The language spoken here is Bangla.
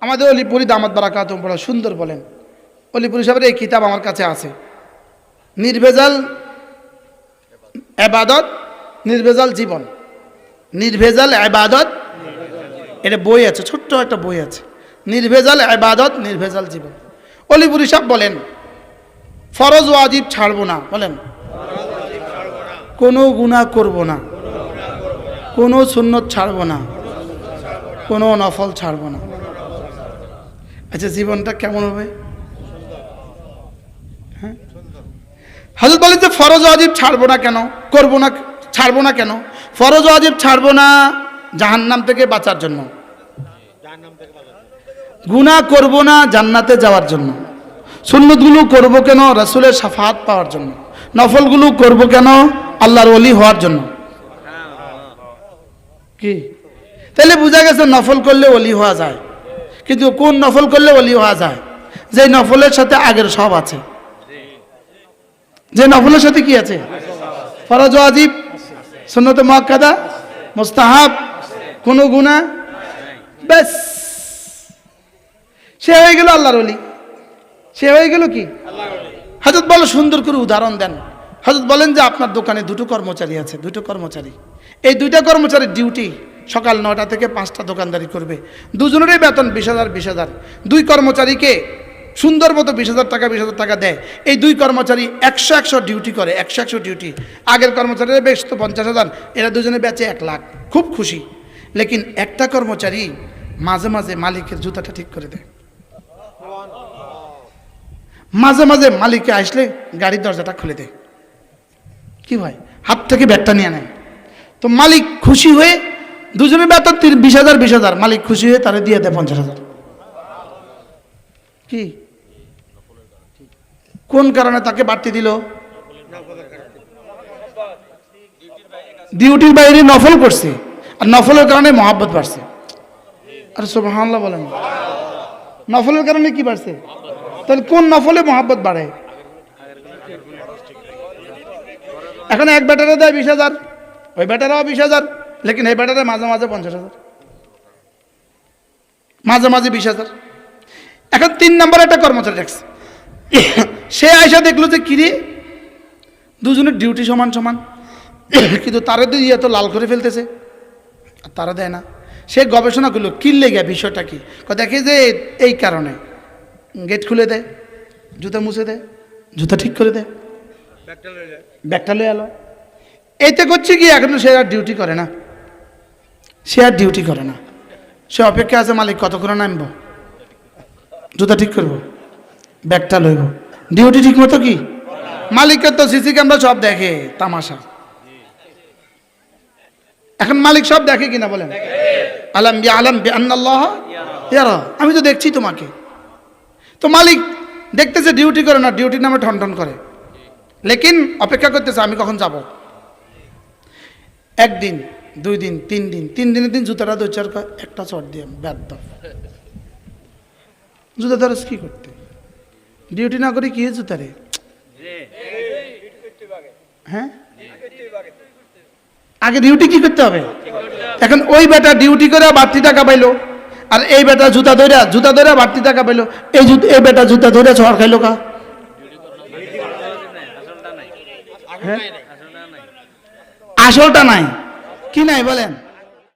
আমাদের অলিপুরি দামাত বারাকাত বড় সুন্দর বলেন। অলিপুরি সাহেবের এই কিতাব আমার কাছে আছে। নির্ভেজাল এবাদত, নির্ভেজাল জীবন। নির্ভেজাল এবাদত, এটা বই আছে, ছোট্ট একটা বই আছে। নির্ভেজাল এবাদত, নির্ভেজাল জীবন। অলিপুরি সাহেব বলেন, ফরজ ওয়াজিব ছাড়বো না, বলেন। কোনো গুণা করব না। কোনো সুন্নত ছাড়বো না। কোনো নফল ছাড়বো না। আচ্ছা জীবনটা কেমন হবে? হ্যাঁ? হাজর বলেন যে, ফরজ ওয়াজিব ছাড়বো না কেন? করব না, ছাড়বো না কেন? ফরজ ওয়াজিব ছাড়বো না জাহান্নাম থেকে বাঁচার জন্য। গুনাহ করব না জান্নাতে যাওয়ার জন্য। সুন্নতগুলো করব কেন? রসুলের সাফাত পাওয়ার জন্য। নফলগুলো করব কেন? আল্লাহর অলি হওয়ার জন্য। কি? তাহলে বোঝা গেছে নফল করলে অলি হওয়া যায়। কিন্তু কোন নফল করলে অলি হওয়া যায়? যে নফলের সাথে আগের সব আছে। যে নফলের সাথে কি আছে? ফরজ ওয়াজিব সুন্নত মহাকাদা মোস্তাহাব, কোনো গুণা ব্যাস। সে হয়ে গেল আল্লাহর অলি সে হয়ে গেল কি? হজরত বলো, সুন্দর করে উদাহরণ দেন। হজরত বলেন যে, আপনার দোকানে দুটো কর্মচারী আছে, দুটো কর্মচারী। এই দুইটা কর্মচারীর ডিউটি সকাল নটা থেকে পাঁচটা দোকানদারি করবে। দুজনেরই বেতন বিশ হাজার বিশ হাজার। দুই কর্মচারীকে সুন্দর মতো বিশ হাজার টাকা, বিশ হাজার টাকা দেয়। এই দুই কর্মচারী একশো একশো ডিউটি করে, একশো একশো ডিউটি। আগের কর্মচারীরা বেশ তো পঞ্চাশ হাজার, এরা দুজনে বেচে এক লাখ। খুব খুশি। লেকিন একটা কর্মচারী মাঝে মাঝে মালিকের জুতাটা ঠিক করে দেয়। মাঝে মাঝে মালিকে আসলে গাড়ির দরজাটা খুলে দেয়। কি হয় হাত থেকে ব্যাগটা নিয়ে নেয়। তো মালিক খুশি হয়ে দুজনে বেতন তিন- বিশ হাজার বিশ হাজার। মালিক খুশি হয়ে তারা দিয়ে দেয় পঞ্চাশ হাজার। কি? কোন কারণে তাকে বাড়তি দিল? ডিউটির বাইরে নফল করছে। আর নফলের কারণে মহাব্বত বাড়ছে। আর সুবহানাল্লাহ বলেন। নফলের কারণে কি বাড়ছে? তাহলে কোন নফলে মহাব্বত বাড়ে? এখন এক ব্যাটারে দেয় বিশ হাজার, ওই ব্যাটারাও বিশ হাজার। লেকিন এই ব্যাটারে মাঝে মাঝে পঞ্চাশ হাজার। মাঝে মাঝে বিশ হাজার। এখন তিন নম্বর একটা কর্মচারী রাখছে সে আয়সা দেখল যে কিরে দুজনের ডিউটি সমান সমান কিন্তু তারা তো ইয়ে তো লাল করে ফেলতেছে আর তারা দেয় না। সে গবেষণা করল কি লেগে বিষয়টা কি? ক দেখে যে এই কারণে গেট খুলে দেয় জুতা মুছে দেয় জুতা ঠিক করে দেয় ব্যাগটা লয়ে এলো। এতে করছে কি এখন সে আর ডিউটি করে না। সে আর ডিউটি করে না। সে অপেক্ষা আছে, মালিক কত করে নামব? জুতা ঠিক করব? ব্যাগটা লইব। ডিউটি ঠিক মতো কি? মালিকের তো সিসি ক্যামেরা সব দেখে, তামাশা। এখন মালিক সব দেখে কিনা বলেন? আলম বি আলম বি আন্নাল্লাহ আমি তো দেখছি তোমাকে। তো মালিক দেখতেছে ডিউটি করে না ডিউটির নামে ঠন ঠন করে। লেকিন অপেক্ষা করতেছে, আমি কখন যাব? একদিন দুই দিন তিন দিন তিন দিনের দিন জুতাটা দুই চার একটা চট দিয়ে দাও জুতা ধরস কি করতে? ডিউটি না করে কি হয়ে জুতা রে হ্যাঁ? আগে ডিউটি কি করতে হবে? এখন ওই বেটা ডিউটি করে বাড়তি টাকা পাইলো আর এই বেটা জুতা ধরে জুতা ধরে বাড়তি টাকা পাইলো এই জুতা এই বেটা জুতা ধরে ছড় খাইলো কা? হ্যাঁ? আসলটা নাই। কি নাই বলেন?